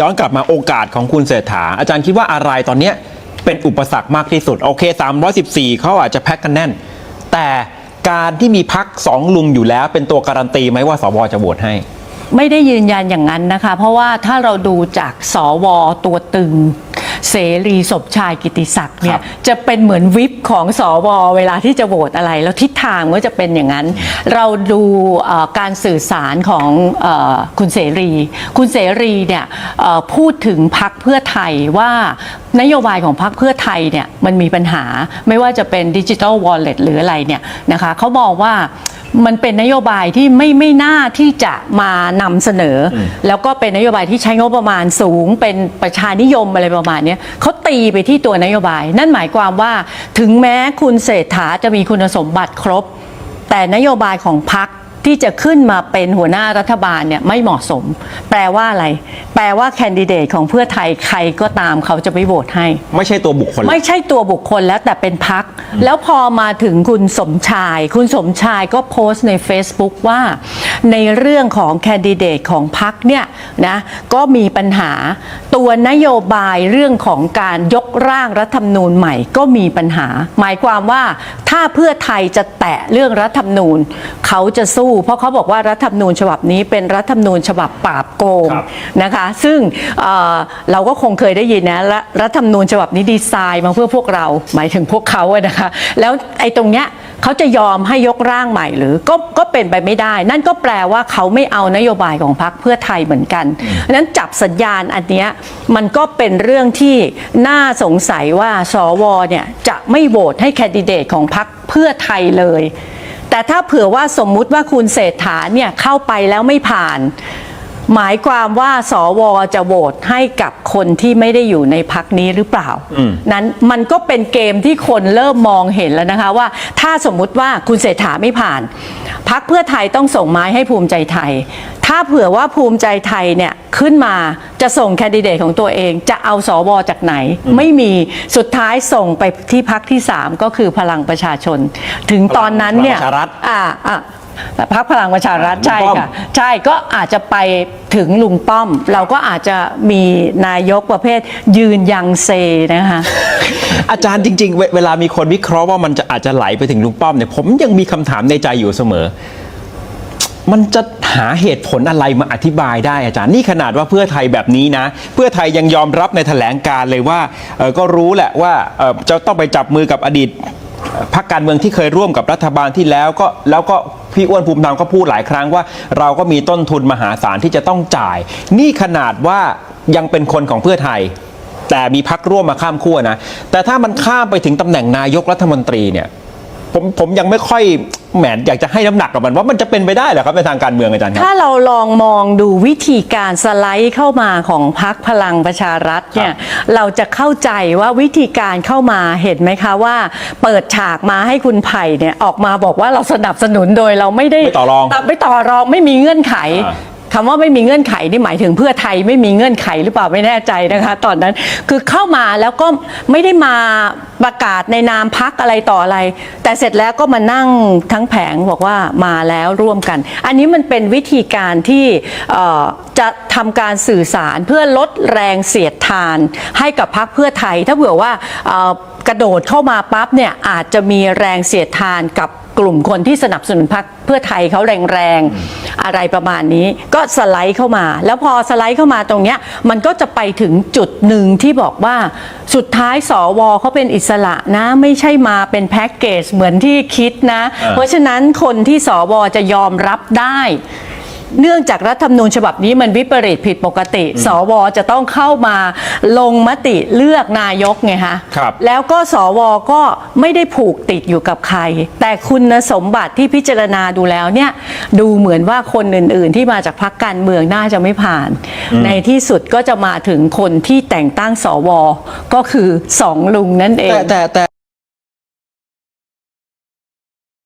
ย้อนกลับมาโอกาสของคุณเศรษฐา อาจารย์คิดว่าอะไรตอนนี้เป็นอุปสรรคมากที่สุด โอเค 314 เขาอาจจะแพ็กกันแน่น แต่การที่มีพักสองลุงอยู่แล้ว เป็นตัวการันตีไหมว่าสวจะโหวตให้ ไม่ได้ยืนยันอย่างนั้นนะคะ เพราะว่าถ้าเราดูจากสวตัวตึง เสรีสมชายกิติศักดิ์เนี่ครัยบจะเป็นเหมือนวิปของสวเวลาที่จะโหวตอะไร แล้วทิศทางก็จะเป็นอย่างนั้น เราดูเอ่อการสื่อสารของเออคุณเสรี คุณเสรีเนี่ยเอ่อพูดถึงพักเพื่อไทยว่านโยบายของพักเพื่อไทยเนี่ยมันมีปัญหาไม่ว่าจะเป็นดิจิ t a ลวอลเล็ตหรืออะไรเนี่ยนะคะเขามองว่า มันเป็นนโยบายที่ไม่ไม่น่าที่จะมานำเสนออแล้วก็เป็นนโยบายที่ใช้งบประมาณสูง เป็นประชานิยมอะไรประมาณเนี้ยเขาตีไปที่ตัวนโยบาย นั่นหมายความว่าถึงแม้คุณเศรษฐาจะมีคุณสมบัติครบ แต่นโยบายของพรรค ที่จะขึ้นมาเป็นหัวหน้ารัฐบาลเนี่ยไม่เหมาะสม แปลว่าอะไร แปลว่าแคนดิเดตของเพื่อไทยใครก็ตามเขาจะไม่โหวตให้ ไม่ใช่ตัวบุคคล ไม่ใช่ตัวบุคคลแล้วแต่เป็นพัก แล้วพอมาถึงคุณสมชาย คุณสมชายก็โพสต์ใน Facebook ว่า ในเรื่องของแคนดิเดตของพักเนี่ยนะก็มีปัญหาตัวนโยบายเรื่องของการยกร่างรัฐธรรมนูญใหม่ก็มีปัญหา หมายความว่าถ้าเพื่อไทยจะแตะเรื่องรัฐธรรมนูญเขาจะสู้ เพราะเขาบอกว่ารัฐธรรมนูญฉบับนี้เป็นรัฐธรรมนูญฉบับปราบโกงครับนะคะซึ่งเอ่อเราก็คงเคยได้ยินนะและรัฐธรรมนูญฉบับนี้ดีไซน์มาเพื่อพวกเราหมายถึงพวกเขาอะนะคะแล้วไอ้ตรงเนี้ย เขาจะยอมให้ยกร่างใหม่หรือก็ก็เป็นไปไม่ได้ นั่นก็แปลว่าเขาไม่เอานโยบายของพรรคเพื่อไทยเหมือนกันเพราะฉะนั้นจับสัญญาณอันเนี้ยมันก็เป็นเรื่องที่น่าสงสัยว่าสวเนี่ยจะไม่โหวตให้แคนดิเดตของพรรคเพื่อไทยเลย แต่ถ้าเผื่อว่าสมมุติว่าคุณเศรษฐาเนี่ยเข้าไปแล้วไม่ผ่าน หมายความว่าสวจะโหวตให้กับคนที่ไม่ได้อยู่ในพักนี้หรือเปล่า นั้นมันก็เป็นเกมที่คนเริ่มมองเห็นแล้วนะคะว่า ถ้าสมมุติว่าคุณเศรษฐาไม่ผ่าน พักเพื่อไทยต้องส่งไม้ให้ภูมิใจไทย ถ้าเผื่อว่าภูมิใจไทยเนี่ยขึ้นมาจะส่งแคนดิเดตของตัวเอง จะเอาสวจากไหน ไม่มีสุดท้ายส่งไปที่พักที่ 3 ก็คือพลังประชาชน ถึงตอนนั้นเนี่ย พลังประชารัฐอ่าอ่าพักพลังประชารัฐลุงใช่ป้อมค่ะ ใช่ก็อาจจะไปถึงลุงป้อม เราก็อาจจะมีนายกประเภทยืนยังเซนะคะอาจารย์จริง ๆ เวเวลามีคนวิเคราะห์ว่ามันจะอาจจะไหลไปถึงลุงป้อมเนี่ยผมยังมีคำถามในใจอยู่เสมอ มันจะหาเหตุผลอะไรมาอธิบายได้อาจารย์นี่ขนาดว่าเพื่อไทยแบบนี้นะ เพื่อไทยยังยอมรับในแถลงการเลยว่าเอ่อก็รู้แหละว่าเอ่อจะต้องไปจับมือกับอดีตเอ่อพรรคการเมืองที่เคยร่วมกับรัฐบาลที่แล้วก็แล้วก็ พี่อ้วนภูมิธรรมก็พูดหลายครั้งว่า เราก็มีต้นทุนมหาศาลที่จะต้องจ่าย นี่ขนาดว่ายังเป็นคนของเพื่อไทย แต่มีพักร่วมมาข้ามขั้วนะแต่ถ้ามันข้ามไปถึงตำแหน่งนายกรัฐมนตรีเนี่ย ผมผมยังไม่ค่อยแหมอยากจะให้น้ำหนักกับมันว่ามันจะเป็นไปได้เหรอครับในทางการเมืองอาจารย์ครับ ถ้าเราลองมองดูวิธีการสไลด์เข้ามาของพักพลังประชารัฐเนี่ยเราจะเข้าใจว่าวิธีการเข้ามาเห็นไหมคะว่า เปิดฉากมาให้คุณไผ่เนี่ยออกมาบอกว่าเราสนับสนุนโดยเราไม่ได้ไม่ต่อรอง ไม่ต่อรองไม่มีเงื่อนไข อ่าคำว่าไม่มีเงื่อนไขนี่หมายถึงเพื่อไทยไม่มีเงื่อนไขหรือเปล่าไม่แน่ใจนะคะ ตอนนั้นคือเข้ามาแล้วก็ไม่ได้มาประกาศในนามพักอะไรต่ออะไร แต่เสร็จแล้วก็มานั่งทั้งแผงบอกว่ามาแล้วร่วมกัน อันนี้มันเป็นวิธีการที่จะทำการสื่อสารเพื่อลดแรงเสียดทานให้กับพักเพื่อไทย ถ้าเผื่อว่า กระโดดเข้ามาปั๊บเนี่ยอาจจะมีแรงเสียดทานกับกลุ่มคนที่สนับสนุนพรรคเพื่อไทยเขาแรงๆอะไรประมาณนี้ ก็สไลด์เข้ามา แล้วพอสไลด์เข้ามาตรงเนี้ยมันก็จะไปถึงจุดหนึ่งที่บอกว่าสุดท้ายสวเขาเป็นอิสระนะ ไม่ใช่มาเป็นแพ็กเกจเหมือนที่คิดนะ เพราะฉะนั้นคนที่สวจะยอมรับได้ เนื่องจากรัฐธรรมนูญฉบับนี้มันวิปริตผิดปกติ สวจะต้องเข้ามาลงมติเลือกนายกไงคะครับ แล้วก็สวก็ไม่ได้ผูกติดอยู่กับใคร แต่คุณสมบัติที่พิจารณาดูแล้วเนี่ยดูเหมือนว่าคนอื่น ๆ ที่มาจากพรรคการเมืองน่าจะไม่ผ่าน ในที่สุดก็จะมาถึงคนที่แต่งตั้งสวก็คือสองลุงนั่นเองแต่แต่แต่